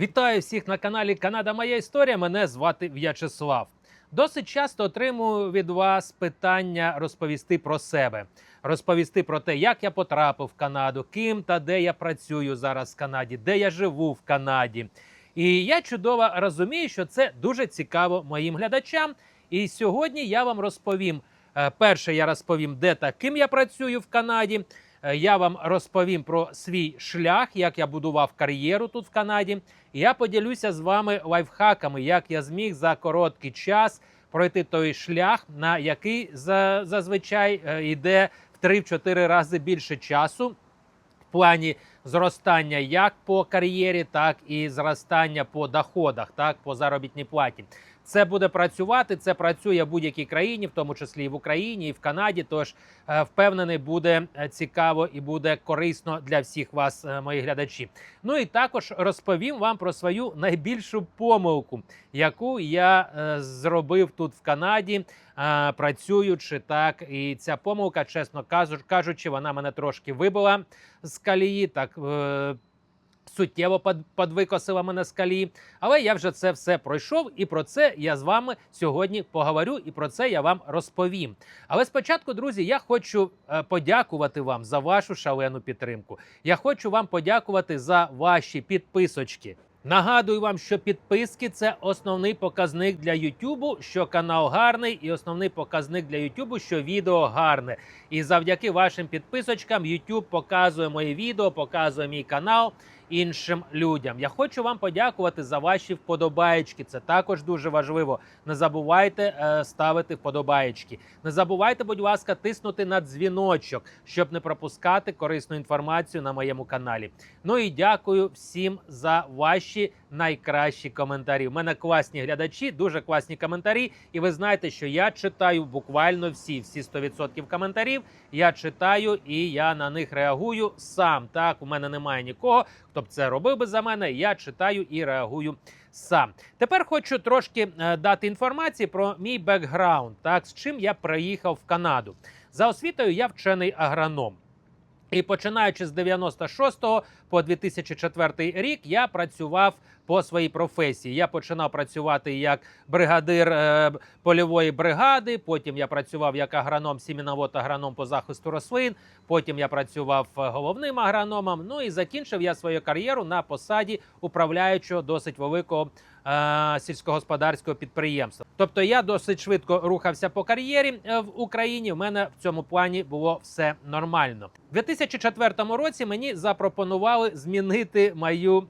Вітаю всіх на каналі Канада Моя Історія. Мене звати В'ячеслав. Досить часто отримую від вас питання розповісти про себе, розповісти про те, як я потрапив в Канаду, ким та де я працюю зараз в Канаді, де я живу в Канаді. І я чудово розумію, що це дуже цікаво моїм глядачам. І сьогодні я вам розповім. е, Перше, я розповім, де та ким я працюю в Канаді. Е, Я вам розповім про свій шлях, як я будував кар'єру тут в Канаді. Я поділюся з вами лайфхаками, як я зміг за короткий час пройти той шлях, на який за- зазвичай е, йде в 3-4 рази більше часу в плані зростання як по кар'єрі, так і зростання по доходах, так по заробітній платі. Це буде працювати. Це працює в будь-якій країні, в тому числі і в Україні, і в Канаді. Тож е, впевнений, буде е, цікаво і буде корисно для всіх вас, е, мої глядачі. Ну і також розповім вам про свою найбільшу помилку, яку я зробив тут в Канаді, працюючи так. І ця помилка, чесно кажучи, вона мене трошки вибила з калії. Так суттєво под- подвикосила мене з калії. Але я вже це все пройшов, і про це я з вами сьогодні поговорю, і про це я вам розповім. Але спочатку, друзі, я хочу е, подякувати вам за вашу шалену підтримку. Я хочу вам подякувати за ваші підписочки. Нагадую вам, що підписки це основний показник для Ютубу, що канал гарний, і основний показник для Ютубу, що відео гарне. І завдяки вашим підписочкам YouTube показує моє відео, показує мій канал іншим людям. Я хочу вам подякувати за ваші вподобаєчки. Це також дуже важливо. Не забувайте е, ставити вподобаєчки. Не забувайте, будь ласка, тиснути на дзвіночок, щоб не пропускати корисну інформацію на моєму каналі. Ну і дякую всім за ваші найкращі коментарі. У мене класні глядачі, дуже класні коментарі. І ви знаєте, що я читаю буквально всі, всі 100% коментарів. Я читаю і я на них реагую сам. Так, у мене немає нікого, хто б це робив би за мене. Я читаю і реагую сам. Тепер хочу трошки е, дати інформації про мій бекграунд, так з чим я приїхав в Канаду. За освітою я вчений агроном. І починаючи з 96 по 2004 рік я працював по своїй професії. Я починав працювати як бригадир е, польової бригади. Потім я працював як агроном, сіміновод агроном по захисту рослин. Потім я працював е, головним агрономом. Ну і закінчив я свою кар'єру на посаді управляючого досить великого е, сільськогосподарського підприємства. Тобто я досить швидко рухався по кар'єрі е, в Україні. В мене в цьому плані було все нормально. У 2004 році мені запропонували змінити мою е,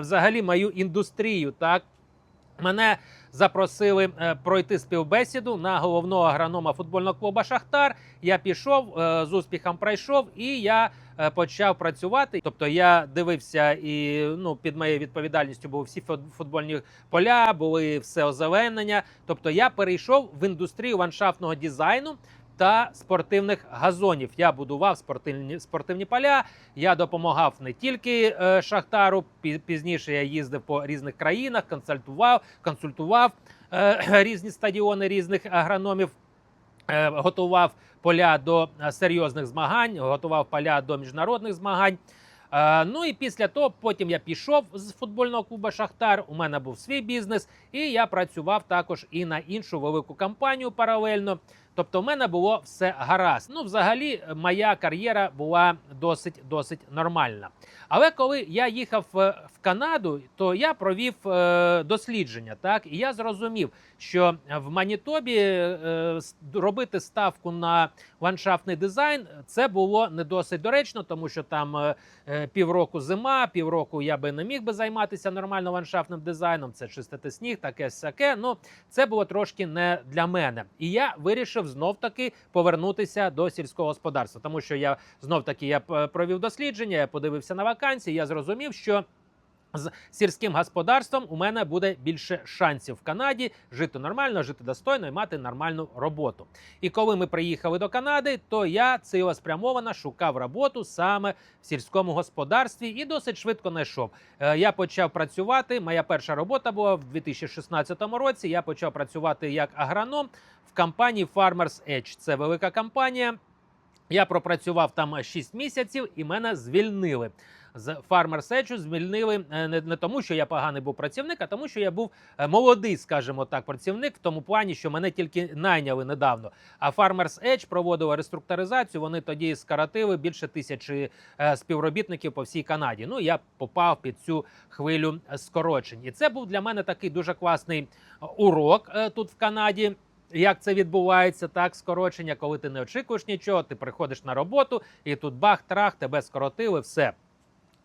взагалі мою індустрію. Так мене запросили е, пройти співбесіду на головного агронома футбольного клубу Шахтар. Я пішов е, з успіхом пройшов, і я е, почав працювати. Тобто я дивився, і ну під моєю відповідальністю були всі футбольні поля, були все озеленення. Тобто я перейшов в індустрію ландшафтного дизайну. Та спортивних газонів я будував спортивні спортивні поля. Я допомагав не тільки е, Шахтару. пі- Пізніше я їздив по різних країнах, консультував, консультував е, різні стадіони різних агрономів. Е, готував поля до е, серйозних змагань, готував поля до міжнародних змагань. Е, Ну і після того потім я пішов з футбольного клубу Шахтар. У мене був свій бізнес, і я працював також і на іншу велику компанію паралельно. Тобто, в мене було все гаразд. Ну, взагалі, моя кар'єра була досить досить нормальна. Але коли я їхав е, в Канаду, то я провів е, дослідження, так і я зрозумів, що в Манітобі е, робити ставку на ландшафтний дизайн це було не досить доречно, тому що там е, е, півроку зима, півроку я би не міг би займатися нормально ландшафтним дизайном. Це чистити сніг, таке сяке. Ну це було трошки не для мене. І я вирішив знов таки повернутися до сільського господарства, тому що я знов таки я п- провів дослідження, я подивився на вакансії. Я зрозумів, що з сільським господарством у мене буде більше шансів в Канаді жити нормально, жити достойно і мати нормальну роботу. І коли ми приїхали до Канади, то я цілеспрямовано шукав роботу саме в сільському господарстві і досить швидко знайшов. Е, Я почав працювати. Моя перша робота була в 2016 році. Я почав працювати як агроном в компанії Farmers Edge. Це велика компанія. Я пропрацював там 6 місяців і мене звільнили. З Edge звільнили е, не, тому, що я поганий був працівник, а тому, що я був е, молодий, скажімо так, працівник в тому плані, що мене тільки найняли недавно. А Farmers Edge проводила реструктуризацію. Вони тоді скоротили більше тисячі е, співробітників по всій Канаді. Ну я попав під цю хвилю скорочень, і це був для мене такий дуже класний урок тут в Канаді. Як це відбувається, так скорочення, коли ти не очікуєш нічого, ти приходиш на роботу, і тут бах-трах, тебе скоротили, все.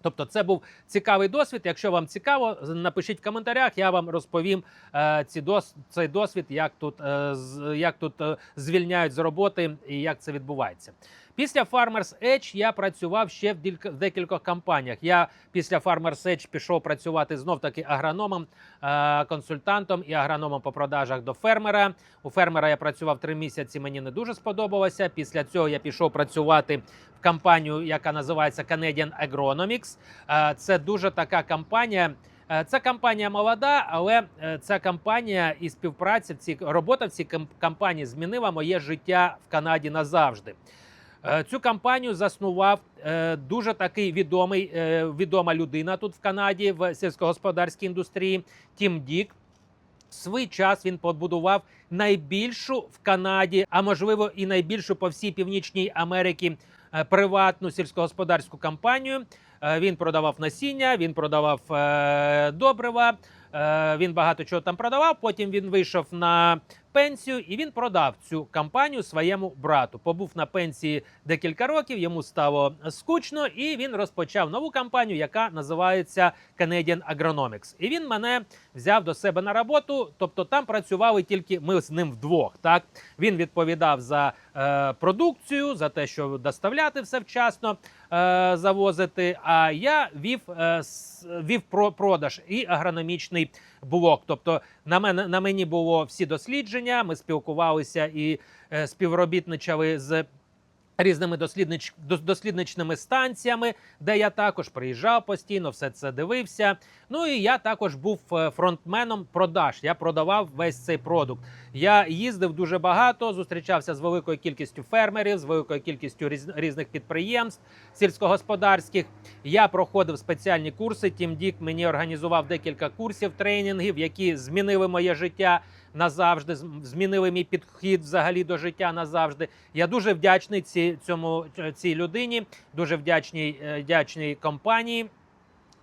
Тобто, це був цікавий досвід. Якщо вам цікаво, напишіть в коментарях, я вам розповім е, ці дос, цей досвід, як тут, е, як тут е, звільняють з роботи і як це відбувається. Після Farmers Edge я працював ще в, декількох компаніях. Я після Farmers Edge пішов працювати знов таки агрономом, е, консультантом і агрономом по продажах до фермера. У фермера я працював три місяці. Мені не дуже сподобалося. Після цього я пішов працювати в компанію, яка називається Canadian Agronomics. Е, Це дуже така компанія. Е, Ця компанія молода, але ця компанія і співпраця в цій робота в цій ком- компанії змінила моє життя в Канаді назавжди. Е, Цю компанію заснував е, дуже такий відомий е, відома людина тут в Канаді в сільськогосподарській індустрії Тім Дік. В свій час він побудував найбільшу в Канаді, а можливо і найбільшу по всій північній Америці приватну сільськогосподарську компанію. Е, Він продавав насіння, він продавав добрива, він багато чого там продавав. Потім він вийшов на пенсію і він продав цю компанію своєму брату. Побув на пенсії декілька років, йому стало скучно, і він розпочав нову компанію, яка називається Canadian Agronomics. І він мене взяв до себе на роботу. Тобто там працювали тільки ми з ним вдвох. Так він відповідав за продукцію, за те, що доставляти все вчасно, е, завозити. А я вів, е, вів про продаж і агрономічний блок. Тобто на мене на мені було всі дослідження. Ми спілкувалися і е, співробітничали з. Різними досліднич... дослідничними станціями, де я також приїжджав постійно, все це дивився. Ну і я також був е, фронтменом продаж. Я продавав весь цей продукт. Я їздив дуже багато, зустрічався з великою кількістю фермерів, з великою кількістю різ... різних підприємств сільськогосподарських. Я проходив спеціальні курси. Тім Дік мені організував декілька курсів, тренінгів, які змінили моє життя назавжди, змінили мій підхід взагалі до життя назавжди. Я дуже вдячний ці, цьому цій людині, дуже вдячний, е, вдячний компанії.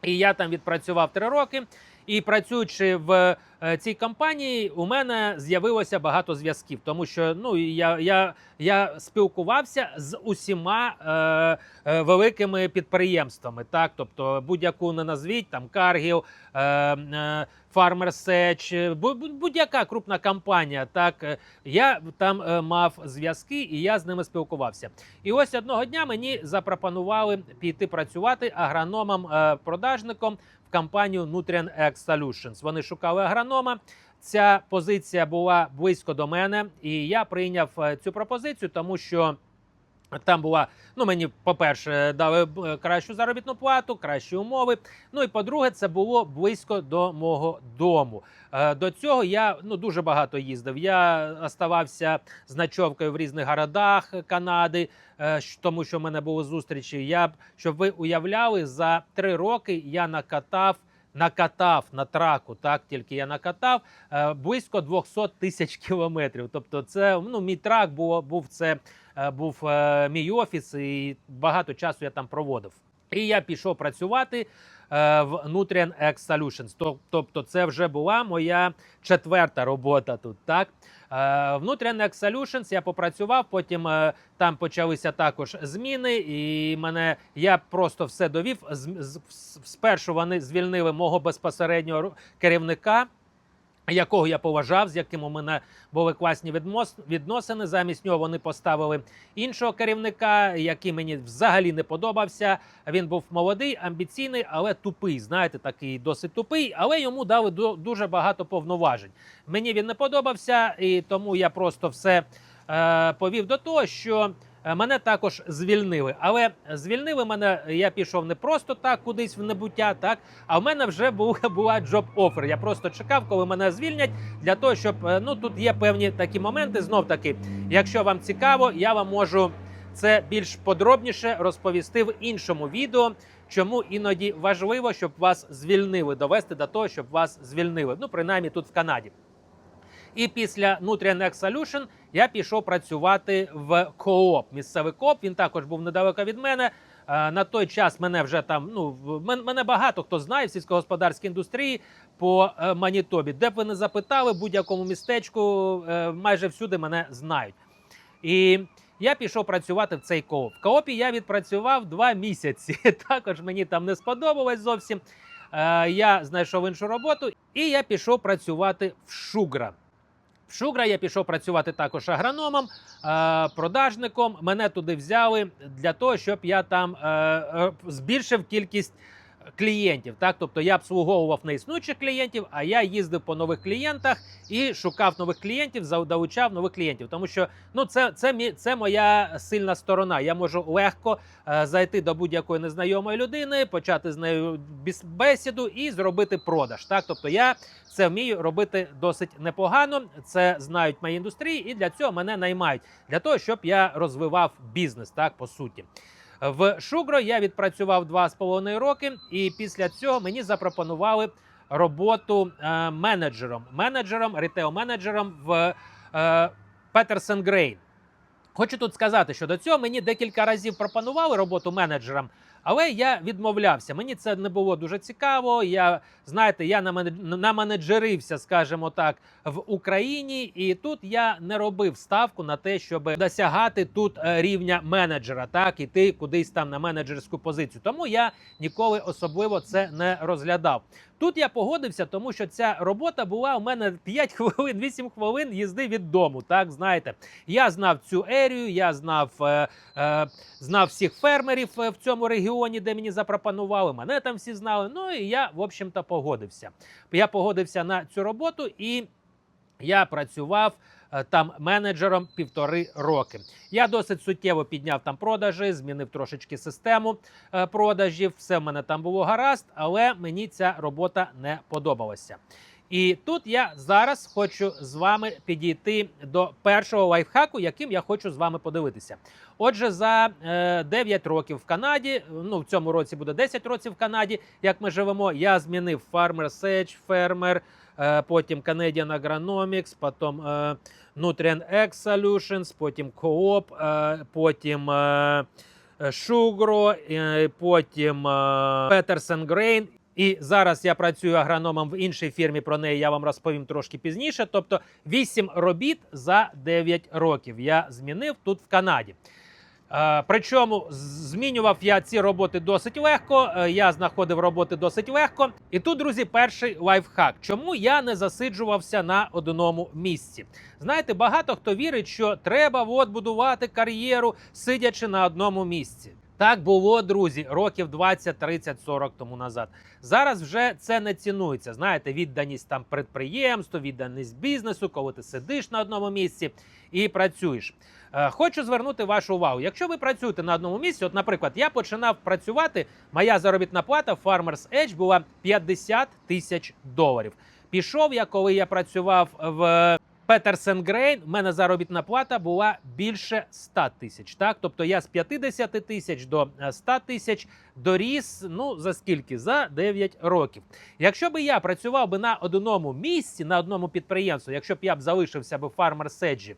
І я там відпрацював три роки. І працюючи в е, цій компанії, у мене з'явилося багато зв'язків, тому що ну я, я, я спілкувався з усіма е, е, великими підприємствами. Так, тобто будь-яку не назвіть там Cargill, е, е, бу- будь-яка крупна компанія. Так е, я там е, мав зв'язки і я з ними спілкувався. І ось одного дня мені запропонували піти працювати агрономом е, продажником в компанію Nutrien X Solutions. Вони шукали агронома. Ця позиція була близько до мене, і я прийняв е, цю пропозицію, тому що. Там була, ну мені, по-перше, дали е, кращу заробітну плату, кращі умови. Ну і по-друге, це було близько до мого дому. Е, До цього я ну дуже багато їздив. Я оставався з ночовкою в різних городах Канади, е, тому що в мене були зустрічі. Я щоб ви уявляли, за три роки я накатав. Накатав на траку, так тільки я накатав близько 200 тисяч кілометрів. Тобто, це ну мій трак був, був це був е, мій офіс, і багато часу я там проводив. І я пішов працювати е, в Nutrien X Solutions. Тобто, це вже була моя четверта робота тут. Так Е, в Nutrien X Solutions я попрацював. Потім е, там почалися також зміни, і мене я просто все довів. Спершу вони звільнили мого безпосереднього керівника якого я поважав, з яким у мене були класні відносини. Замість нього вони поставили іншого керівника, який мені взагалі не подобався. Він був молодий, амбіційний, але тупий. Знаєте, такий досить тупий, але йому дали ду- дуже багато повноважень. Мені він не подобався, і тому я просто все е, повів до того, що. Е, Мене також звільнили, але звільнили мене. Я пішов не просто так, кудись в небуття, так а в мене вже був, була джоб офер. Я просто чекав, коли мене звільнять, для того, щоб е, ну тут є певні такі моменти. Знов таки, якщо вам цікаво, я вам можу це більш подробніше розповісти в іншому відео. чому іноді важливо, щоб вас звільнили, довести до того, щоб вас звільнили. Ну, принаймні тут в Канаді. І після Nutrien Solution я пішов працювати в кооп. Місцевий кооп. Він також був недалеко від мене. Е, На той час мене вже там. Ну мене багато хто знає в сільськогосподарській індустрії по е, Манітобі. Де б ви не запитали, в будь-якому містечку е, майже всюди мене знають. І я пішов працювати в цей кооп. В коопі я відпрацював два місяці. Також мені там не сподобалось зовсім. Я знайшов іншу роботу, і я пішов працювати в Шугра. Шугра я пішов працювати також агрономом, е, продажником. Мене туди взяли для того, щоб я там е, е, збільшив кількість клієнтів. Так, тобто я обслуговував неіснуючих клієнтів, а я їздив по нових клієнтах і шукав нових клієнтів, за- нових клієнтів. Тому що ну це, це, це моя сильна сторона. Я можу легко е, зайти до будь-якої незнайомої людини, почати з нею бесіду і зробити продаж. Так, тобто я це вмію робити досить непогано. Це знають мої індустрії, і для цього мене наймають для того, щоб я розвивав бізнес. Так, по суті. В Шугро я відпрацював два з половиною роки, і після цього мені запропонували роботу е, менеджером, менеджером, ритейл-менеджером в е, Peterson Grain. Хочу тут сказати, що до цього мені декілька разів пропонували роботу менеджером, але я відмовлявся. Мені це не було дуже цікаво. Я знаєте, я наменеджерився, скажімо так, в Україні, і тут я не робив ставку на те, щоб досягати тут е, рівня менеджера, так іти кудись там на менеджерську позицію. Тому я ніколи особливо це не розглядав. Тут я погодився, тому що ця робота була у мене 5 хвилин, 8 хвилин їзди від дому. Так знаєте, я знав цю ерію, я знав, е, е, знав всіх фермерів е, в цьому регіоні, де мені запропонували. Мене там всі знали. Ну і я, в общем-то, погодився. Я погодився на цю роботу і я працював там менеджером півтори роки. Я досить суттєво підняв там продажі, змінив трошечки систему е, продажів. Все в мене там було гаразд, але мені ця робота не подобалася. І тут я зараз хочу з вами підійти до першого лайфхаку, яким я хочу з вами подивитися. Отже, за е, 9 років в Канаді, ну в цьому році буде 10 років в Канаді, як ми живемо, я змінив Farmer Sage, фермер, е, потім Canadian Agronomics, потім е, Nutrien X Solutions, потім Coop, потім е, потім Peterson Grain. І зараз я працюю агрономом в іншій фірмі. Про неї я вам розповім трошки пізніше. Тобто 8 робіт за 9 років я змінив тут в Канаді. Причому змінював я ці роботи досить легко. е, Я знаходив роботи досить легко. І тут, друзі, перший лайфхак. Чому я не засиджувався на одному місці? Знаєте, багато хто вірить, що треба от будувати кар'єру, сидячи на одному місці. Так було, друзі, років 20, 30, 40 тому назад. Зараз вже це не цінується. Знаєте, відданість там підприємству, відданість бізнесу, коли ти сидиш на одному місці і працюєш. Е, Хочу звернути вашу увагу. Якщо ви працюєте на одному місці, от, наприклад, я починав працювати, моя заробітна плата в Farmers Edge була 50 тисяч доларів. Пішов я, коли я працював в Peterson Grain, в мене заробітна плата була більше 100 тисяч. Так, тобто я з 50 тисяч до е, 100 тисяч доріс. Ну за скільки? За 9 років. Якщо би я працював би на одному місці, на одному підприємстві, якщо б я б залишився би в Farmer Sedge,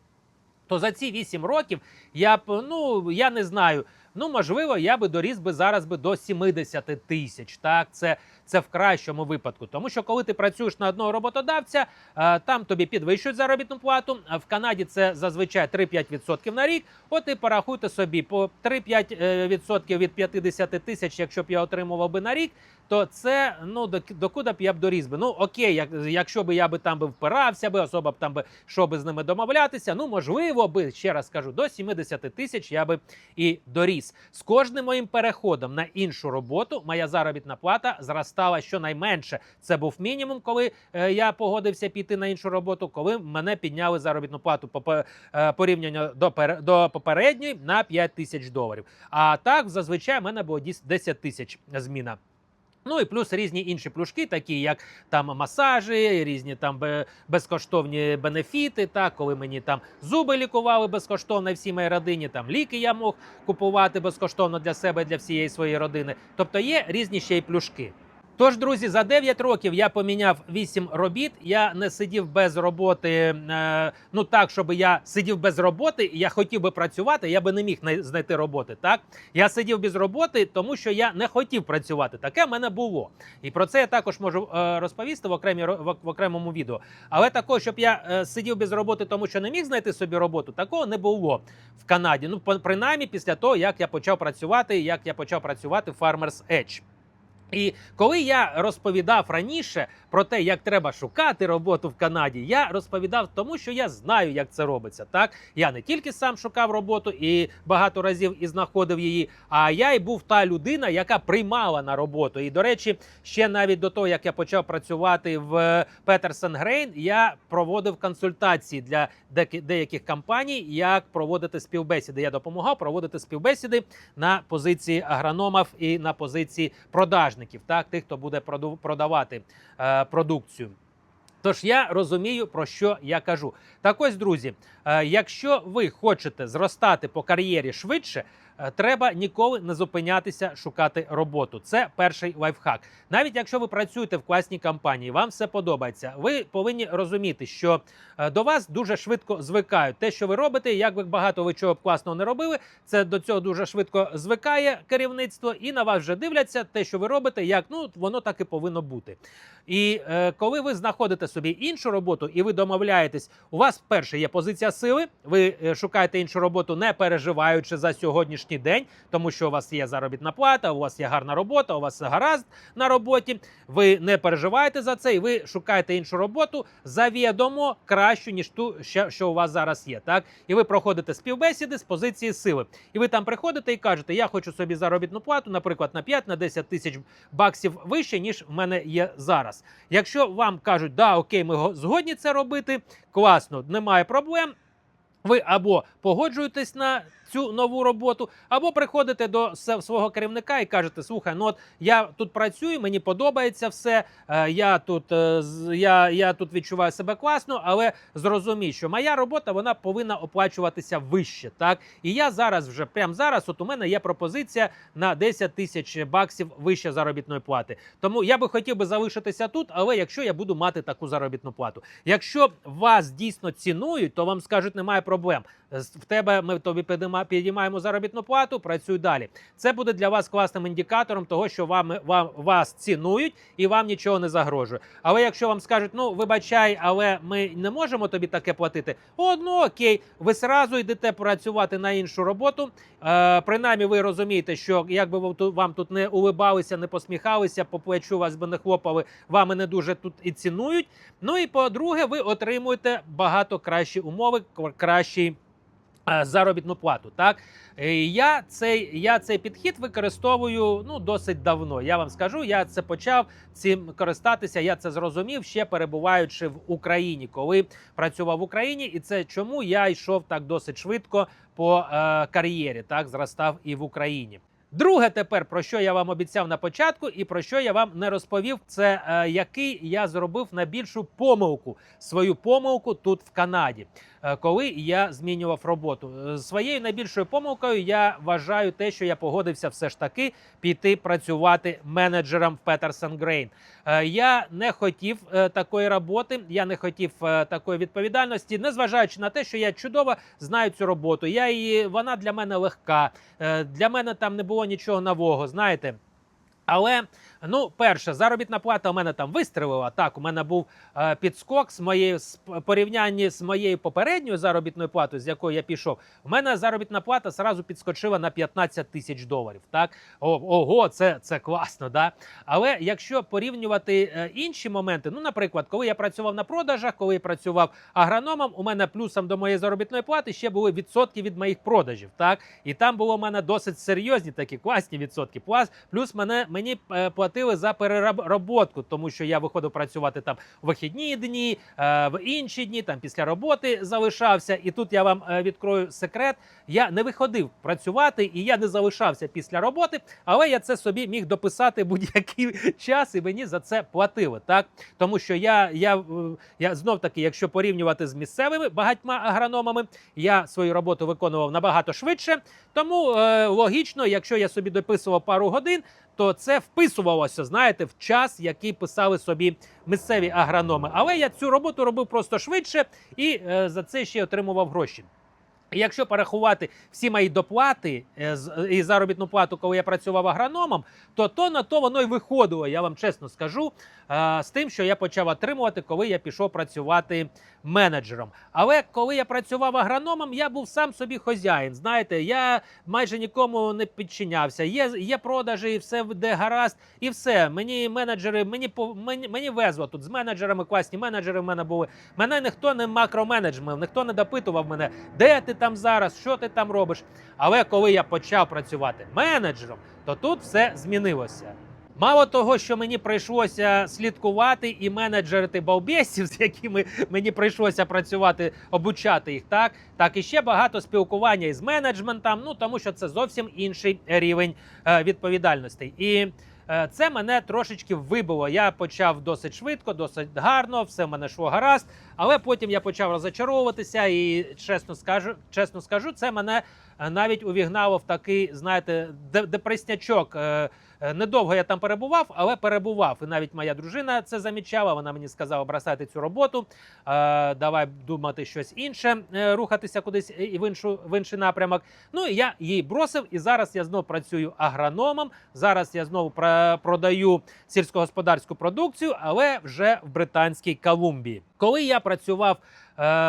то за ці 8 років я б, ну я не знаю. Ну, можливо, я би доріс би зараз би до 70 тисяч. Так, це, це в кращому випадку. Тому що коли ти працюєш на одного роботодавця, е, там тобі підвищують заробітну плату. В Канаді це зазвичай 3-5% на рік. От і порахуйте собі по 3-5% від 50 тисяч, якщо б я отримував би на рік, то це ну до, докуди б я б доріс би. Ну окей, як, якщо би я би там би впирався би, особа б там би що би з ними домовлятися. Ну можливо би ще раз кажу, до 70 тисяч я би і доріс. З кожним моїм переходом на іншу роботу моя заробітна плата зростала щонайменше. Це був мінімум, коли е, я погодився піти на іншу роботу, коли мене підняли заробітну плату по е, порівнянню до пере- до попередньої на 5 тисяч доларів. А так зазвичай в мене було діс- 10 тисяч зміна. Ну і плюс різні інші плюшки, такі як там масажі, різні там безкоштовні бенефіти. Так, коли мені там зуби лікували безкоштовно всій моїй родині, там ліки я мог купувати безкоштовно для себе, для всієї своєї родини. Тобто є різні ще й плюшки. Тож, друзі, за 9 років я поміняв 8 робіт. Я не сидів без роботи. Е, ну так, щоб я сидів без роботи, я хотів би працювати, я би не міг най- знайти роботи. Так я сидів без роботи, тому що я не хотів працювати. Таке в мене було. І про це я також можу е, розповісти в окремі в, окремому відео. Але такого, щоб я е, сидів без роботи, тому що не міг знайти собі роботу, такого не було в Канаді. Ну, принаймні після того, як я почав працювати, як я почав працювати в Farmers Edge. І коли я розповідав раніше про те, як треба шукати роботу в Канаді, я розповідав тому, що я знаю, як це робиться. Так я не тільки сам шукав роботу і багато разів і знаходив її, а я й був та людина, яка приймала на роботу. І до речі, ще навіть до того, як я почав працювати в Петерсон Грейн, я проводив консультації для деяких компаній, як проводити співбесіди. Я допомагав проводити співбесіди на позиції агрономів і на позиції продажників, так тих, хто буде продавати е, продукцію. Тож я розумію, про що я кажу. Так ось, друзі, е, якщо ви хочете зростати по кар'єрі швидше, треба ніколи не зупинятися шукати роботу. Це перший лайфхак. Навіть якщо ви працюєте в класній компанії, вам все подобається. Ви повинні розуміти, що е, до вас дуже швидко звикають. Те, що ви робите, як би багато ви чого б класного не робили, це до цього дуже швидко звикає керівництво, і на вас вже дивляться те, що ви робите, як ну воно так і повинно бути. І е, коли ви знаходите собі іншу роботу і ви домовляєтесь, у вас перше є позиція сили. Ви е, шукаєте іншу роботу, не переживаючи за сьогоднішній день, тому що у вас є заробітна плата, у вас є гарна робота, у вас гаразд на роботі. Ви не переживаєте за це, і ви шукаєте іншу роботу завідомо кращу ніж ту, що, у вас зараз є. Так і ви проходите співбесіди з позиції сили. І ви там приходите і кажете, я хочу собі заробітну плату, наприклад, на 5-10 тисяч баксів вище, ніж в мене є зараз. Якщо вам кажуть, да, окей, ми го- згодні це робити, класно, немає проблем. Ви або погоджуєтесь на цю нову роботу, або приходите до свого керівника і кажете: слухай, ну от я тут працюю, мені подобається все. е, Я тут, е, я, я тут відчуваю себе класно, але зрозумій, що моя робота вона повинна оплачуватися вище. Так і я зараз вже прямо зараз. От у мене є пропозиція на 10 тисяч баксів вище заробітної плати. Тому я би хотів би залишитися тут, але якщо я буду мати таку заробітну плату, якщо вас дійсно цінують, то вам скажуть, немає проблем. В тебе ми тобі підіймаємо заробітну плату, працюй далі. Це буде для вас класним індикатором того, що вам, вам вас цінують і вам нічого не загрожує. Але якщо вам скажуть, ну вибачай, але ми не можемо тобі таке платити. О, ну окей, ви сразу йдете працювати на іншу роботу. Е, принаймні, ви розумієте, що якби вам тут не улибалися, не посміхалися, по плечу вас би не хлопали, вами не дуже тут і цінують. Ну і по-друге, ви отримуєте багато кращі умови, кр- кращий. е, Заробітну плату, так я цей я цей підхід використовую ну досить давно. Я вам скажу, я це почав цим користатися. Я це зрозумів ще перебуваючи в Україні, коли працював в Україні, і це чому я йшов так досить швидко по е, кар'єрі, так зростав і в Україні. Друге, тепер про що я вам обіцяв на початку, і про що я вам не розповів, це е, який я зробив найбільшу помилку свою помилку тут в Канаді, коли я змінював роботу. Е, Своєю найбільшою помилкою я вважаю те, що я погодився все ж таки піти працювати менеджером в Peterson Grain. Е, Я не хотів е, такої роботи, я не хотів е, такої відповідальності, незважаючи на те, що я чудово знаю цю роботу. Я її вона для мене легка. Е, Для мене там не було нічого нового. Знаєте. Але ну, перше, заробітна плата у мене там вистрелила. Так, у мене був е, підскок з моєю з порівнянні з моєю попередньою заробітною платою, з якою я пішов. У мене заробітна плата зразу підскочила на 15 тисяч доларів. Так, О, ого, це, це класно, да. Але якщо порівнювати е, інші моменти, ну, наприклад, коли я працював на продажах, коли я працював агрономом, у мене плюсом до моєї заробітної плати ще були відсотки від моїх продажів. Так, і там було у мене досить серйозні такі класні відсотки. Плюс, мене мені е, платили за переработку, тому що я виходив працювати там в вихідні дні, е, в інші дні, там після роботи залишався. І тут я вам е, відкрою секрет. Я не виходив працювати і я не залишався після роботи, але я це собі міг дописати будь-який час, і мені за це платили. Так тому що я, я, е, я знов таки, якщо порівнювати з місцевими багатьма агрономами, я свою роботу виконував набагато швидше. Тому е, логічно, якщо я собі дописував пару годин, то це вписувалося, знаєте, в час, який писали собі місцеві агрономи. Але я цю роботу робив просто швидше і е, за це ще отримував гроші. І Якщо порахувати всі мої доплати е, і заробітну плату, коли я працював агрономом, то то на то воно й виходило, я вам чесно скажу, е, з тим, що я почав отримувати, коли я пішов працювати менеджером. Але коли я працював агрономом, я був сам собі хазяїн. Знаєте, я майже нікому не підчинявся. Є, є продажі, все де гаразд, і все. Мені менеджери, мені мені, мені везло тут з менеджерами, класні менеджери в мене були. Мене ніхто не макроменеджмент, ніхто не допитував мене, де ти там зараз, що ти там робиш. Але коли я почав працювати менеджером, то тут все змінилося. Мало того, що мені прийшлося слідкувати і менеджерити балбесів, з якими мені прийшлося працювати, обучати їх, так так і ще багато спілкування із менеджментом. Ну тому що це зовсім інший рівень е, відповідальності. І це мене трошечки вибило. Я почав досить швидко, досить гарно, все в мене йшло гаразд. Але потім я почав розочаровуватися, і чесно скажу, чесно скажу, це мене е, навіть увігнало в такий, знаєте, депреснячок. Е, Е, Недовго я там перебував, але перебував. І навіть моя дружина це замічала. Вона мені сказала бросати цю роботу. Е, давай думати щось інше, рухатися кудись і в іншу в інший напрямок. Ну і я її бросив. І зараз я знову працюю агрономом. Зараз я знову продаю сільськогосподарську продукцію, але вже в Британській Колумбії. Коли я працював,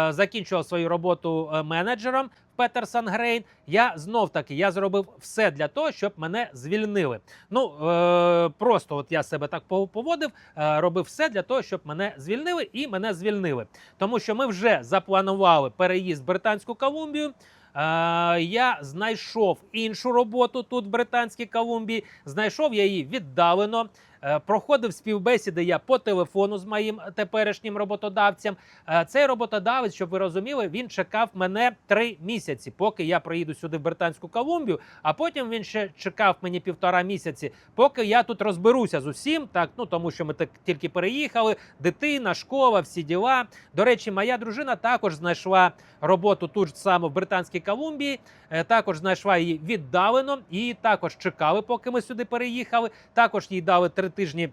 закінчував свою роботу менеджером Петерсон Грейн, я знов таки я зробив все для того, щоб мене звільнили. Ну е, просто от я себе так поводив, е, робив все для того, щоб мене звільнили, і мене звільнили. Тому що ми вже запланували переїзд в Британську Колумбію. Е, я знайшов іншу роботу тут, в Британській Колумбії. Знайшов я її віддалено. Е, Проходив співбесіди я по телефону з моїм теперішнім роботодавцем. Е, Цей роботодавець, щоб ви розуміли, він чекав мене три місяці, поки я приїду сюди в Британську Колумбію. А потім він ще чекав мені півтора місяці, поки я тут розберуся з усім. Так, ну тому що ми так тільки переїхали, дитина, школа, всі діла. До речі, моя дружина також знайшла роботу тут ж саме в Британській Колумбії. Е, Також знайшла її віддалено. Її також чекали, поки ми сюди переїхали. Також їй дали три тижні.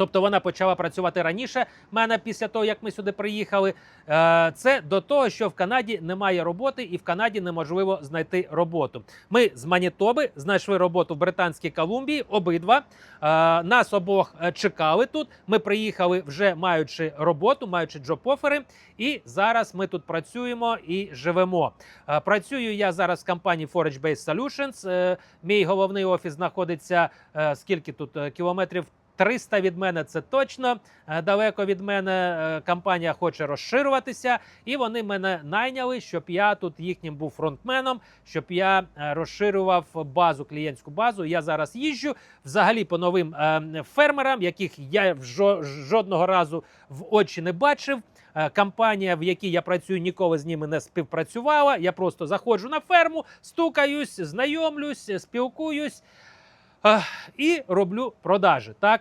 Тобто вона почала працювати раніше мене після того, як ми сюди приїхали. Е, Це до того, що в Канаді немає роботи, і в Канаді неможливо знайти роботу. Ми з Манітоби знайшли роботу в Британській Колумбії. Обидва Е, нас обох е, чекали тут. Ми приїхали вже маючи роботу, маючи джоб-офери. І зараз ми тут працюємо і живемо. Працюю я зараз в компанії Forage Based Solutions. Мій головний офіс знаходиться скільки тут кілометрів 300 від мене це точно е, далеко від мене. Е, Компанія хоче розширюватися, і вони мене найняли, щоб я тут їхнім був фронтменом, щоб я е, розширював базу, клієнтську базу. Я зараз їжджу взагалі по новим фермерам, яких я жодного разу в очі не бачив. Компанія, в якій я працюю, ніколи з ними не співпрацювала. Я просто заходжу на ферму, стукаюсь, знайомлюсь, спілкуюсь і роблю продажі. Так.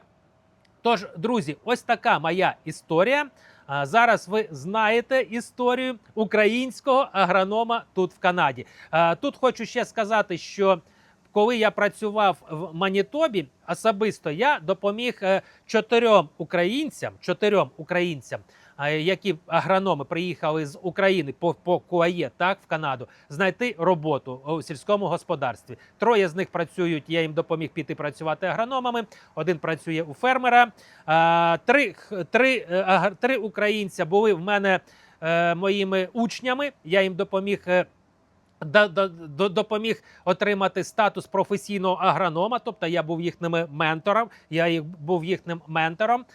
Тож, друзі, ось така моя історія. Зараз ви знаєте історію українського агронома тут в Канаді. Тут хочу ще сказати, що коли я працював в Манітобі, особисто я допоміг е, чотирьом українцям, чотирьом українцям, які агрономи приїхали з України по, по КУАЄ, так в Канаду, знайти роботу у сільському господарстві. Троє з них працюють. Я їм допоміг піти працювати агрономами. Один працює у фермера. Три, три, е, три українця були в мене е, моїми учнями. Я їм допоміг. е, допоміг отримати статус професійного агронома, тобто я був їхнім ментором, я їх був їхнім ментором.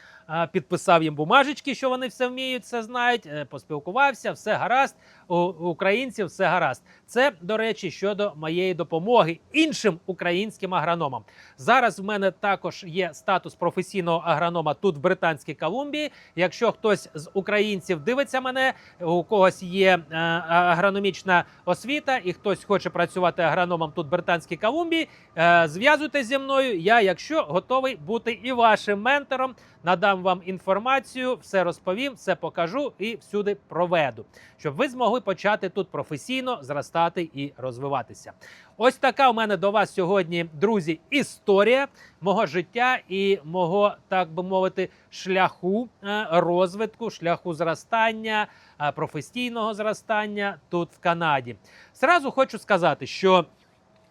Підписав їм бумажечки, що вони все вміють, все знають. е, Поспілкувався, все гаразд. У українців все гаразд. Це, до речі, щодо моєї допомоги іншим українським агрономам. Зараз в мене також є статус професійного агронома тут в Британській Колумбії. Якщо хтось з українців дивиться мене, у когось є е, агрономічна освіта, і хтось хоче працювати агрономом тут в Британській Колумбії, е, зв'язуйтесь зі мною. Я, якщо готовий бути і вашим ментором, надам вам інформацію, все розповім, все покажу і всюди проведу, щоб ви змогли почати тут професійно зростати і розвиватися. Ось така у мене до вас сьогодні, друзі, історія мого життя і мого, так би мовити, шляху е, розвитку, шляху зростання, е, професійного зростання тут в Канаді. Зразу хочу сказати, що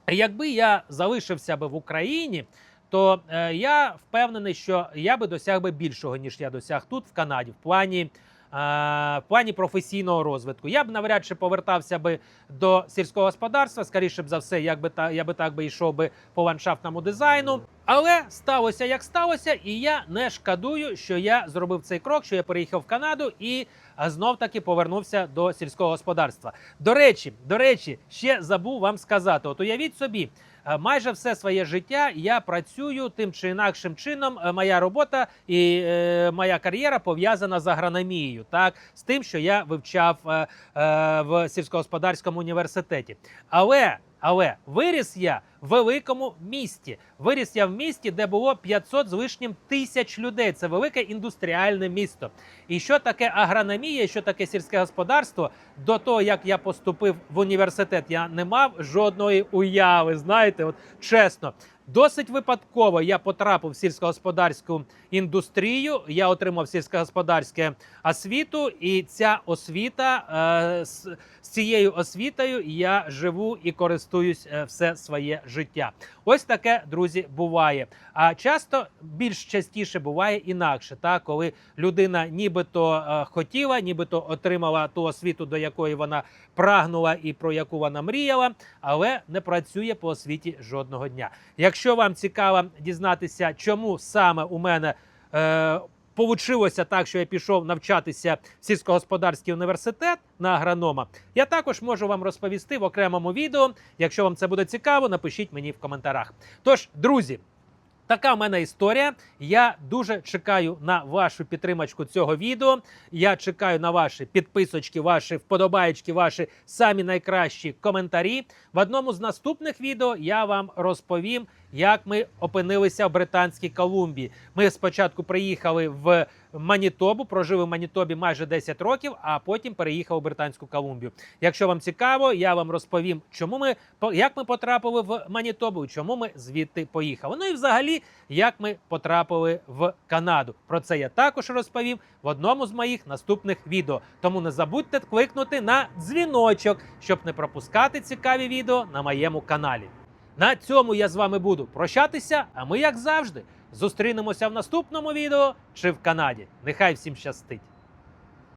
якби я залишився би в Україні, то е, я впевнений, що я би досяг би більшого, ніж я досяг тут, в Канаді, в плані. е, В плані професійного розвитку я б навряд чи повертався би до сільського господарства. Скоріше б за все, як та я би так би йшов би по ландшафтному дизайну. Але сталося як сталося, і я не шкодую, що я зробив цей крок, що я переїхав в Канаду і знов таки повернувся до сільського господарства. До речі, до речі, ще забув вам сказати: от уявіть собі. Е, Майже все своє життя я працюю тим чи інакшим чином. е, Моя робота і е, моя кар'єра пов'язана з агрономією, так з тим, що я вивчав е, е, в сільськогосподарському університеті. Але але виріс я в великому місті. Виріс я в місті, де було 500 з лишнім тисяч людей. Це велике індустріальне місто. І що таке агрономія, що таке сільське господарство? До того як я поступив в університет, я не мав жодної уяви. Знаєте, от чесно. Досить випадково я потрапив в сільськогосподарську індустрію. Я отримав сільськогосподарське освіту, і ця освіта е, з, цією освітою я живу і користуюсь е, все своє життя. Ось таке, друзі, буває. А часто більш частіше буває інакше, так коли людина нібито е, хотіла, нібито отримала ту освіту, до якої вона прагнула і про яку вона мріяла, але не працює по освіті жодного дня. Якщо вам цікаво дізнатися, чому саме у мене е, так, що я пішов навчатися в сільськогосподарський університет на агронома. Я також можу вам розповісти в окремому відео. Якщо вам це буде цікаво, напишіть мені в коментарях. Тож, друзі, така в мене історія. Я дуже чекаю на вашу підтримочку цього відео. Я чекаю на ваші підписочки, ваші вподобаєчки, ваші самі найкращі коментарі. В одному з наступних відео я вам розповім, як ми опинилися в Британській Колумбії. Ми спочатку приїхали в Манітобу, прожили в Манітобі майже 10 років, а потім переїхав у Британську Колумбію. Якщо вам цікаво, я вам розповім, чому ми як ми потрапили в Манітобу, чому ми звідти поїхали. Ну і взагалі, як ми потрапили в Канаду. Про це я також розповім в одному з моїх наступних відео. Тому не забудьте кликнути на дзвіночок, щоб не пропускати цікаві відео на моєму каналі. На цьому я з вами буду прощатися. А ми, як завжди, зустрінемося в наступному відео чи в Канаді. Нехай всім щастить!